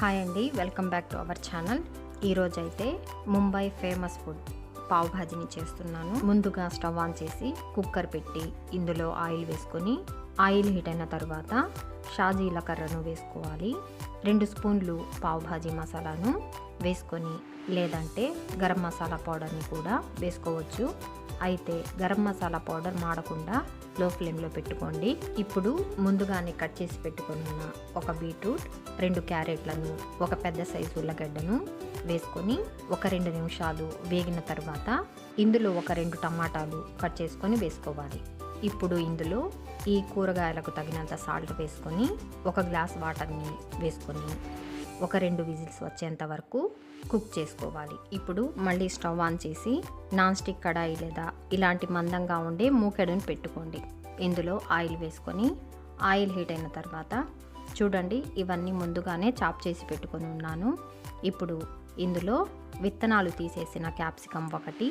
Hi అండి welcome back to our channel. ఈరోజు అయితే ముంబై ఫేమస్ ఫుడ్ పావ్ భాజీని చేస్తున్నాను. ముందుగా స్టవ్ ఆన్ చేసి కుక్కర్ పెట్టి ఇందులో ఆయిల్ వేసుకొని ఆయిల్ హీట్ అయిన తర్వాత షాజీల కర్రను వేసుకోవాలి. రెండు స్పూన్లు పావ్ భాజీ మసాలాను వేసుకొని లేదంటే గరం మసాలా పౌడర్ని కూడా వేసుకోవచ్చు. అయితే గరం మసాలా పౌడర్ మాడకుండా లో ఫ్లేమ్లో పెట్టుకోండి. ఇప్పుడు ముందుగానే కట్ చేసి పెట్టుకున్న ఒక బీట్రూట్ రెండు క్యారెట్లను ఒక పెద్ద సైజు ఉల్లగడ్డను వేసుకొని ఒక రెండు నిమిషాలు వేగిన తర్వాత ఇందులో ఒక రెండు టమాటాలు కట్ చేసుకొని వేసుకోవాలి. ఇప్పుడు ఇందులో ఈ కూరగాయలకు తగినంత సాల్ట్ వేసుకొని ఒక గ్లాస్ వాటర్ని వేసుకొని ఒక రెండు విజిల్స్ వచ్చేంత వరకు కుక్ చేసుకోవాలి. ఇప్పుడు మళ్ళీ స్టవ్ ఆన్ చేసి నాన్ స్టిక్ కడాయి లేదా ఇలాంటి మందంగా ఉండే మూకెడుని పెట్టుకోండి. ఇందులో ఆయిల్ వేసుకొని ఆయిల్ హీట్ అయిన తర్వాత చూడండి ఇవన్నీ ముందుగానే చాప్ చేసి పెట్టుకొని ఉన్నాను. ఇప్పుడు ఇందులో విత్తనాలు తీసేసిన క్యాప్సికమ్ ఒకటి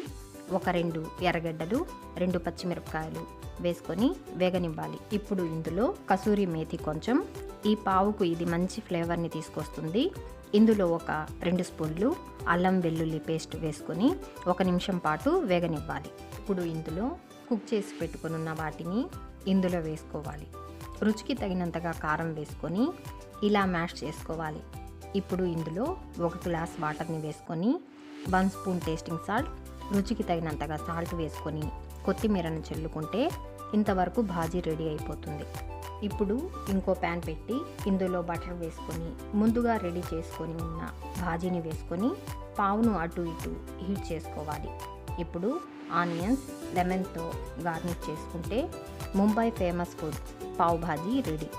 ఒక రెండు ఎర్రగడ్డలు రెండు పచ్చిమిరపకాయలు వేసుకొని వేగనివ్వాలి. ఇప్పుడు ఇందులో కసూరి మేతి కొంచెం ఈ పావుకు ఇది మంచి ఫ్లేవర్ని తీసుకొస్తుంది. ఇందులో ఒక రెండు స్పూన్లు అల్లం వెల్లుల్లి పేస్ట్ వేసుకొని ఒక నిమిషం పాటు వేగనివ్వాలి. ఇప్పుడు ఇందులో కుక్ చేసి పెట్టుకునున్న వాటిని ఇందులో వేసుకోవాలి. రుచికి తగినంతగా కారం వేసుకొని ఇలా మ్యాష్ చేసుకోవాలి. ఇప్పుడు ఇందులో ఒక గ్లాస్ వాటర్ని వేసుకొని వన్ స్పూన్ టేస్టింగ్ సాల్ట్ రుచికి తగినంతగా సాల్ట్ వేసుకొని కొత్తిమీరను చల్లుకుంటే ఇంతవరకు భాజీ రెడీ అయిపోతుంది. ఇప్పుడు ఇంకో ప్యాన్ పెట్టి ఇందులో బటర్ వేసుకొని ముందుగా రెడీ చేసుకొని ఉన్న భాజీని వేసుకొని పావును అటు ఇటు హీట్ చేసుకోవాలి. ఇప్పుడు ఆనియన్స్ లెమన్తో గార్నిష్ చేసుకుంటే Mumbai famous food pav bhaji ready.